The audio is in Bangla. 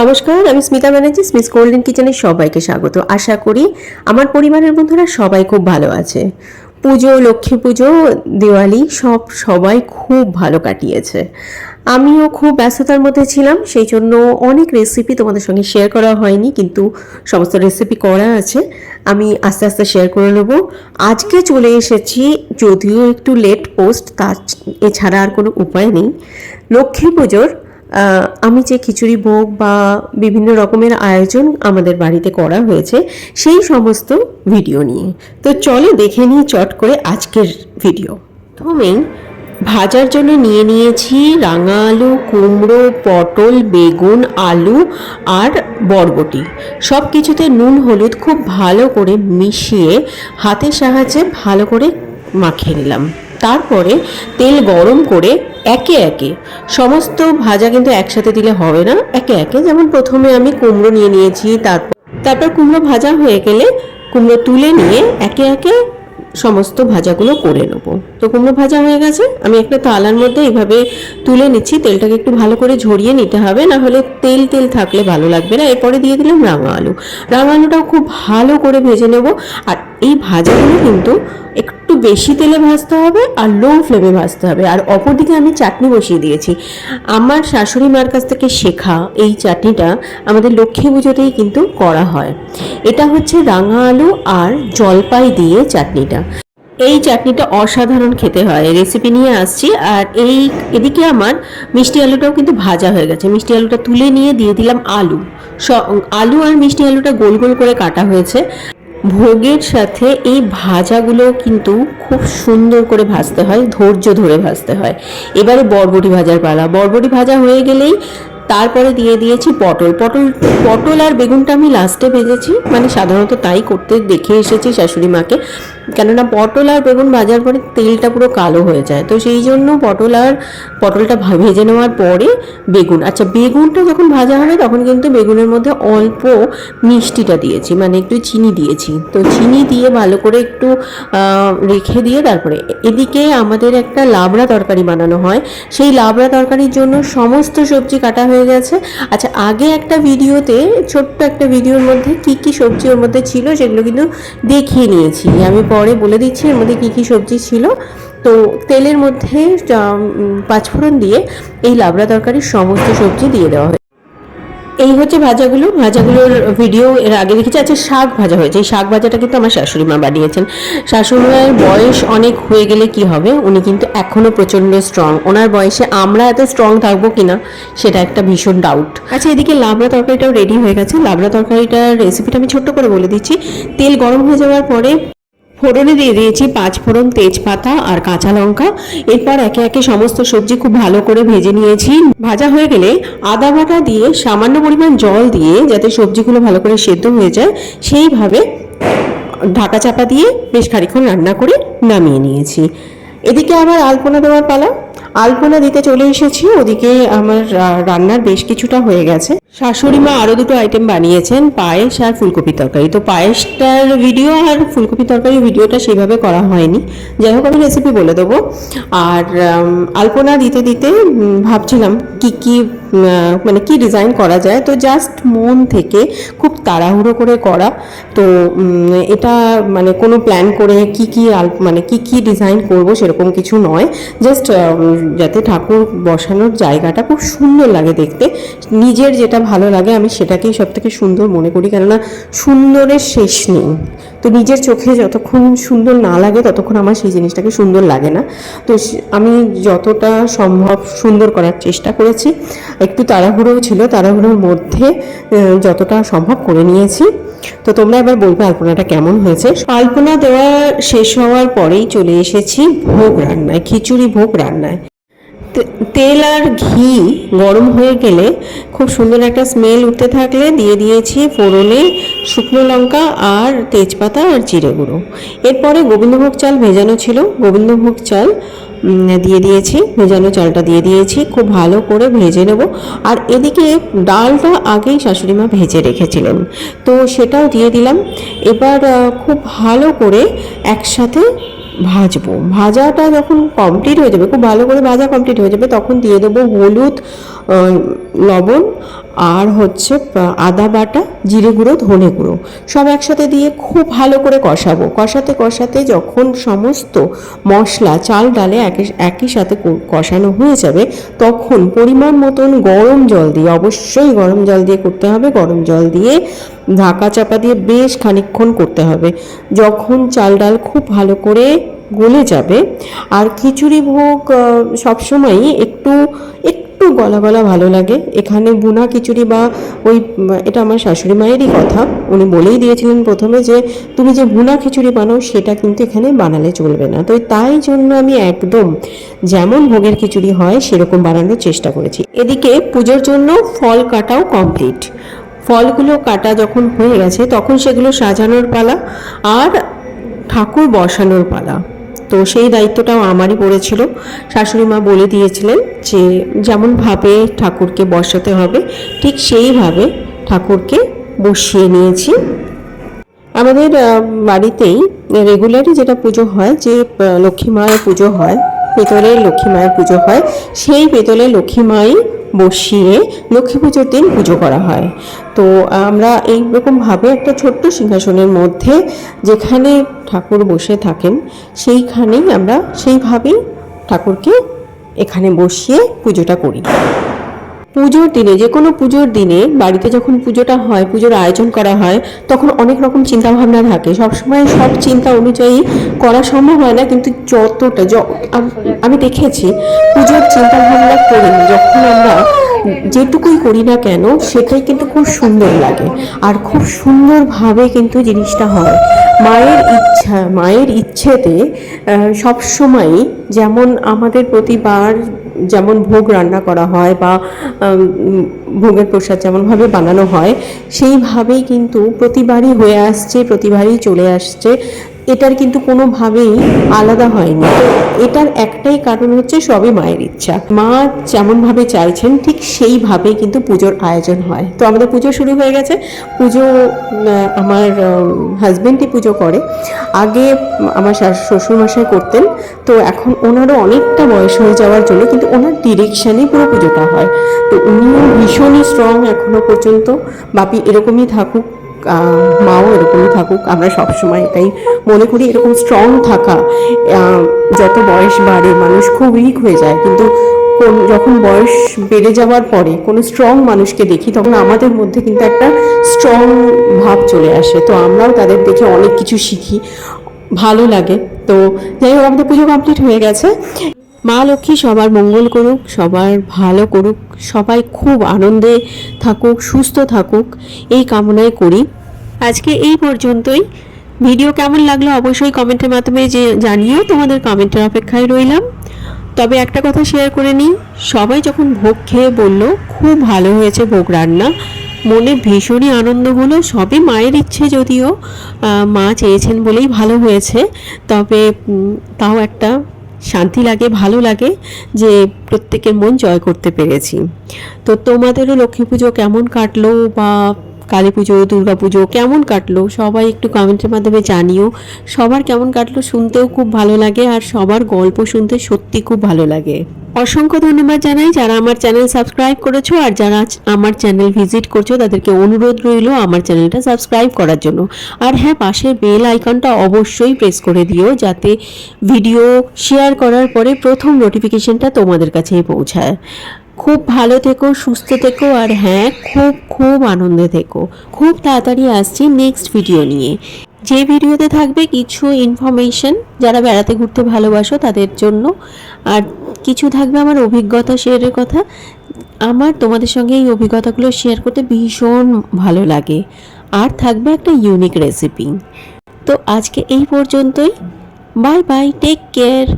নমস্কার, আমি স্মিতা ব্যানার্জি স্মিস গোল্ডেন কিচেনে সবাইকে স্বাগত। আশা করি আমার পরিবারের বন্ধুরা সবাই খুব ভালো আছে। পুজো, লক্ষ্মী পুজো, দিওয়ালি, সব সবাই খুব ভালো কাটিয়েছে। আমিও খুব ব্যস্ততার মধ্যে ছিলাম, সেই জন্য অনেক রেসিপি তোমাদের সঙ্গে শেয়ার করা হয়নি, কিন্তু সমস্ত রেসিপি করা আছে। আমি আস্তে আস্তে শেয়ার করে নেব। আজকে চলে এসেছি, যদিও একটু লেট পোস্ট তার এছাড়া আর কোনো উপায় নেই। লক্ষ্মী পুজোর আমি যে খিচুড়ি ভোগ বা বিভিন্ন রকমের আয়োজন আমাদের বাড়িতে করা হয়েছে, সেই সমস্ত ভিডিও নিয়ে। তো চলো দেখে নিই চট করে আজকের ভিডিও। প্রথমেই ভাজার জন্য নিয়ে নিয়েছি রাঙা আলু, কুমড়ো, পটল, বেগুন, আলু আর বরবটি। সব কিছুতে নুন, হলুদ খুব ভালো করে মিশিয়ে হাতের সাহায্যে ভালো করে মাখিয়ে নিলাম। তারপরে তেল গরম করে একে একে সমস্ত ভাজা কিন্তু একসাথে দিলে হবে না, একে একে। যেমন প্রথমে আমি কুমড়ো নিয়ে নিয়েছি তারপর তারপর কুমড়ো ভাজা হয়ে গেলে কুমড়ো তুলে নিয়ে একে একে সমস্ত ভাজাগুলো করে নেব। তো কুমড়ো ভাজা হয়ে গেছে, আমি একটা তালার মধ্যে এইভাবে তুলে নিচ্ছি, তেলটাকে একটু ভালো করে ঝরিয়ে নিতে হবে, না হলে তেল তেল থাকলে ভালো লাগবে না। এরপরে দিয়ে দিলাম রাঙা আলু। রাঙা আলুটাও খুব ভালো করে ভেজে নেব, আর এই ভাজাগুলো কিন্তু একটু বেশি তেলে ভাজতে হবে আর লো ফ্লেমে ভাজতে হবে। আর অপরদিকে আমি চাটনি বসিয়ে দিয়েছি। আমার শাশুড়ি মার কাছ থেকে শেখা এই চাটনিটা আমাদের লক্ষ্মী পুজোতেই কিন্তু করা হয়। এটা হচ্ছে রাঙা আলু আর জলপাই দিয়ে চাটনিটা। এই চাটনিটা অসাধারণ খেতে হয়। রেসিপি নিয়ে আসছি। আর এই এদিকে আমার মিষ্টি আলুটাও কিন্তু ভাজা হয়ে গেছে। মিষ্টি আলুটা তুলে নিয়ে দিয়ে দিলাম আলু। আলু আর মিষ্টি আলুটা গোল গোল করে কাটা হয়েছে। ভোগের সাথে এই ভাজাগুলো কিন্তু খুব সুন্দর করে ভাজতে হয়, ধৈর্য ধরে ভাজতে হয়। এবারে বরবটি ভাজার পালা। বরবটি ভাজা হয়ে গেলেই তারপরে দিয়ে দিয়েছি পটল। পটল পটল আর বেগুনটা আমি লাস্টে ভেজেছি। মানে সাধারণত তাই করতে দেখে এসেছি শাশুড়ি মাকে। কেননা পটল আর বেগুন ভাজার পরে তেলটা পুরো কালো হয়ে যায়। তো সেই জন্য পটল আর পটলটা ভেজে নেওয়ার পরে বেগুন। আচ্ছা বেগুনটা যখন ভাজা হবে তখন কিন্তু বেগুনের মধ্যে অল্প মিষ্টিটা দিয়েছি। মানে একটু চিনি দিয়েছি। তো চিনি দিয়ে ভালো করে একটু রেখে দিয়ে তারপরে এদিকে আমাদের একটা লাবড়া তরকারি বানানো হয়। সেই লাবড়া তরকারির জন্য সমস্ত সবজি কাটা হয়ে গেছে। আচ্ছা আগে একটা ভিডিওতে, ছোট্ট একটা ভিডিওর মধ্যে কি কি সবজি ওর মধ্যে ছিল সেগুলো কিন্তু দেখিয়ে নিয়েছি। আমি পরে বলে দিচ্ছি এর মধ্যে কী কী সবজি ছিল। তো তেলের মধ্যে পাঁচফোড়ন দিয়ে এই লাবড়া তরকারির সমস্ত সবজি দিয়ে দেওয়া হয় এই হচ্ছে ভাজাগুলো। ভাজাগুলোর ভিডিও এর আগে দেখেছি আচ্ছা শাক ভাজা হয়েছে। এই শাক ভাজাটা কিন্তু আমার শাশুড়ি মা বানিয়েছেন। শাশুড়ি মায়ের বয়স অনেক হয়ে গেলে কি হবে, উনি কিন্তু এখনও প্রচণ্ড স্ট্রং ওনার বয়সে আমরা এত স্ট্রং থাকব কিনা, সেটা একটা ভীষণ ডাউট আচ্ছা এদিকে লাবড়া তরকারিটাও রেডি হয়ে গেছে। লাবড়া তরকারিটার রেসিপিটা আমি ছোট্ট করে বলে দিচ্ছি। তেল গরম হয়ে যাওয়ার পরে ফোড়নে দিয়ে দিয়েছি পাঁচ ফোড়ন তেজপাতা আর কাঁচা লঙ্কা। এরপর একে একে সমস্ত সবজি খুব ভালো করে ভেজে নিয়েছি। ভাজা হয়ে গেলে আদা বাটা দিয়ে সামান্য পরিমাণ জল দিয়ে যাতে সবজিগুলো ভালো করে সেদ্ধ হয়ে যায়, সেইভাবে ঢাকা চাপা দিয়ে বেশ খানিক্ষণ রান্না করে নামিয়ে নিয়েছি। এদিকে আবার আলপনা দেওয়ার পালা। আলপনা দিতে চলে এসেছি, ওদিকে আমার রান্নার বেশ কিছুটা হয়ে গেছে। শাশুড়ি মা আরও দুটো আইটেম বানিয়েছেন, পায়েস আর ফুলকপি তরকারি। তো পায়েসটার ভিডিও আর ফুলকপি তরকারি ভিডিওটা সেভাবে করা হয়নি। যাই হোক, আমি রেসিপি বলে দেবো। আর আলপনা দিতে দিতে ভাবছিলাম কি কি মানে কি ডিজাইন করা যায়। তো জাস্ট মন থেকে খুব তাড়াহুড়ো করে করা। তো এটা মানে কোনো প্ল্যান করে কি কি মানে কি কি ডিজাইন করব সেরকম কিছু নয়। জাস্ট যাতে ঠাকুর বসানোর জায়গাটা খুব সুন্দর লাগে দেখতে। নিজের যেটা ভালো লাগে, আমি সেটাকেই সব থেকে সুন্দর মনে করি। কেননা সুন্দরের শেষ নেই। তো নিজের চোখে যতক্ষণ সুন্দর না লাগে, ততক্ষণ আমার সেই জিনিসটাকে সুন্দর লাগে না। তো আমি যতটা সম্ভব সুন্দর করার চেষ্টা করেছি। একটু তাড়াহুড়োও ছিল, তাড়াহুড়োর মধ্যে যতটা সম্ভব করে নিয়েছি। তো তোমরা এবার বলবে আলপনাটা কেমন হয়েছে। আলপনা দেওয়া শেষ হওয়ার পরেই চলে এসেছি ভোগ রান্নায়, খিচুড়ি ভোগ রান্নায়। তেল আর ঘি গরম হয়ে গেলে খুব সুন্দর একটা স্মেল উঠতে থাকলে দিয়ে দিয়েছি ফোড়নে শুকনো লঙ্কা আর তেজপাতা আর জিরে গুঁড়ো। এরপরে গোবিন্দভোগ চাল ভেজানো ছিল। গোবিন্দভোগ চাল দিয়ে দিয়েছি, ভেজানো চালটা দিয়ে দিয়েছি। খুব ভালো করে ভেজে নেব। আর এদিকে ডালটা আগেই শাশুড়ি মা ভেজে রেখেছিলেন। তো সেটাও দিয়ে দিলাম। এবার খুব ভালো করে একসাথে ভাজবো। ভাজাটা যখন কমপ্লিট হয়ে যাবে, খুব ভালো করে ভাজা কমপ্লিট হয়ে যাবে, তখন দিয়ে দেবো হলুদ লবণ আর হচ্ছে আদা বাটা, জিরে গুঁড়ো, ধনে গুঁড়ো। সব একসাথে দিয়ে খুব ভালো করে কষাবো। কষাতে কষাতে যখন সমস্ত মশলা, চাল, ডালে একই সাথে কষানো হয়ে যাবে, তখন পরিমাণ মতন গরম জল দিয়ে, অবশ্যই গরম জল দিয়ে করতে হবে। গরম জল দিয়ে ঢাকা চাপা দিয়ে বেশ খানিকক্ষণ করতে হবে। যখন চাল, ডাল খুব ভালো করে গলে যাবে, আর খিচুড়ি ভোগ সবসময়ই একটু একটু গলা গলা ভালো লাগে। এখানে বুনা খিচুড়ি বা ওই, এটা আমার শাশুড়ি মায়েরই কথা। উনি বলেই দিয়েছিলেন প্রথমে যে, তুমি যে ভুনা খিচুড়ি বানাও, সেটা কিন্তু এখানে বানালে চলবে না। তো তাই জন্য আমি একদম যেমন ভোগের খিচুড়ি হয়, সেরকম বানানোর চেষ্টা করেছি। এদিকে পুজোর জন্য ফল কাটাও কমপ্লিট। ফলগুলো কাটা যখন হয়ে গেছে, তখন সেগুলো সাজানোর পালা আর ঠাকুর বসানোর পালা। তো সেই দায়িত্বটাও আমারই পড়েছিল। শাশুড়ি মা বলে দিয়েছিলেন যে যেমনভাবে ঠাকুরকে বসাতে হবে, ঠিক সেইভাবে ঠাকুরকে বসিয়ে নিয়েছি। আমাদের বাড়িতেই রেগুলারই যেটা পুজো হয়, যে লক্ষ্মী মায়ের পুজো হয়, পেতলের লক্ষ্মী মায়ের পুজো হয়, সেই পেতলের লক্ষ্মী মাই বসিয়ে লক্ষ্মী পুজোর দিন পুজো করা হয়। তো আমরা এইরকমভাবে একটা ছোট্ট সিংহাসনের মধ্যে যেখানে ঠাকুর বসে থাকেন, সেইখানেই আমরা সেইভাবেই ঠাকুরকে এখানে বসিয়ে পুজোটা করি। পুজোর দিনে, যে কোনো পুজোর দিনে বাড়িতে যখন পুজোটা হয়, পুজোর আয়োজন করা হয়, তখন অনেক রকম চিন্তা ভাবনা থাকে। সবসময় সব চিন্তা অনুযায়ী করা সম্ভব হয় না, কিন্তু যতটা আমি দেখেছি, পুজোর চিন্তা ভাবনা করে যখন আমরা যেটুকুই করি না কেন, সেটাই কিন্তু খুব সুন্দর লাগে। আর খুব সুন্দরভাবে কিন্তু জিনিসটা হয়। মায়ের ইচ্ছা, মায়ের ইচ্ছেতে সব সময় যেমন আমাদের প্রতিবার যেমন ভোগ রান্না করা হয় বা ভোগের প্রসাদ যেমনভাবে বানানো হয়, সেইভাবেই কিন্তু প্রতিবারই হয়ে আসছে, প্রতিবারই চলে আসছে। এটার কিন্তু কোনোভাবেই আলাদা হয়নি। এটার একটাই কারণ হচ্ছে সবই মায়ের ইচ্ছা। মা যেমনভাবে চাইছেন, ঠিক সেইভাবেই কিন্তু পুজোর আয়োজন হয়। তো আমাদের পুজো শুরু হয়ে গেছে। পুজো আমার হাজবেন্ডই পুজো করে। আগে আমার শ্বশুরমশাই করতেন। তো এখন ওনারও অনেকটা বয়স হয়ে যাওয়ার জন্য কিন্তু ওনার ডিরেকশানে পুরো পুজোটা হয়। তো উনিও ভীষণই স্ট্রং এখনও পর্যন্ত। বাপি এরকমই থাকুক। মাও এরকমই থাকুক, আমরা সবসময় এটাই মনে করি, এরকম স্ট্রং থাকা যত বয়স বাড়ে মানুষ খুব উইক হয়ে যায়, কিন্তু কোন, যখন বয়স বেড়ে যাওয়ার পরে কোনো স্ট্রং মানুষকে দেখি, তখন আমাদের মধ্যে কিন্তু একটা স্ট্রং ভাব চলে আসে। তো আমরাও তাদের দেখে অনেক কিছু শিখি, ভালো লাগে। তো যাই হোক, আমাদের পুজো কমপ্লিট হয়ে গেছে। মা লক্ষ্মী সবার মঙ্গল করুক, সবার ভালো করুক, সবাই খুব আনন্দে থাকুক, সুস্থ থাকুক, এই কামনায় করি। আজকে এই পর্যন্তই। ভিডিও কেমন লাগল অবশ্যই কমেন্টের মাধ্যমে যে জানিও, তোমাদের কমেন্টের অপেক্ষায় রইলাম। তবে একটা কথা শেয়ার করে নিই, সবাই যখন ভোগ খেয়ে বলল, খুব ভালো হয়েছে ভোগ রান্না। মনে ভীষণই আনন্দ হলো, সবই মায়ের ইচ্ছে যদিও মা চেয়েছেন বলেই ভালো হয়েছে। তবে তাও একটা শান্তি লাগে, ভালো লাগে যে প্রত্যেকের মন জয় করতে পেরেছি। তো তোমাদেরও লক্ষ্মী পুজো কেমন কাটলো বা কালী পুজো দুর্গা পুজো কেমন কাটলো? সবাই একটু কমেন্টের মাধ্যমে জানিও। সবার কেমন কাটলো শুনতেও খুব ভালো লাগে আর সবার গল্প শুনতে সত্যি খুব ভালো লাগে। অসংখ্য ধন্যবাদ জানাই যারা আমার চ্যানেল সাবস্ক্রাইব করেছ আর যারা আমার চ্যানেল ভিজিট করছ তাদেরকে অনুরোধ রইল আমার চ্যানেলটা সাবস্ক্রাইব করার জন্য। আর হ্যাঁ পাশে বেল আইকনটা অবশ্যই প্রেস করে দিও যাতে ভিডিও শেয়ার করার পরে প্রথম নোটিফিকেশনটা তোমাদের কাছেই পৌঁছায়। খুব ভালো থেকো, সুস্থ থেকো আর হ্যাঁ খুব খুব আনন্দে থেকো। খুব তাড়াতাড়ি আসছি নেক্সট ভিডিও নিয়ে। যে ভিডিওতে থাকবে কিছু ইনফরমেশন যারা বেড়াতে ঘুরতে ভালোবাসো তাদের জন্য। আর কিছু থাকবে আমার অভিজ্ঞতা শেয়ারের কথা। আমার তোমাদের সঙ্গে এই অভিজ্ঞতাগুলো শেয়ার করতে ভীষণ ভালো লাগে। আর থাকবে একটা ইউনিক রেসিপি তো আজকে এই পর্যন্তই। Bye bye take care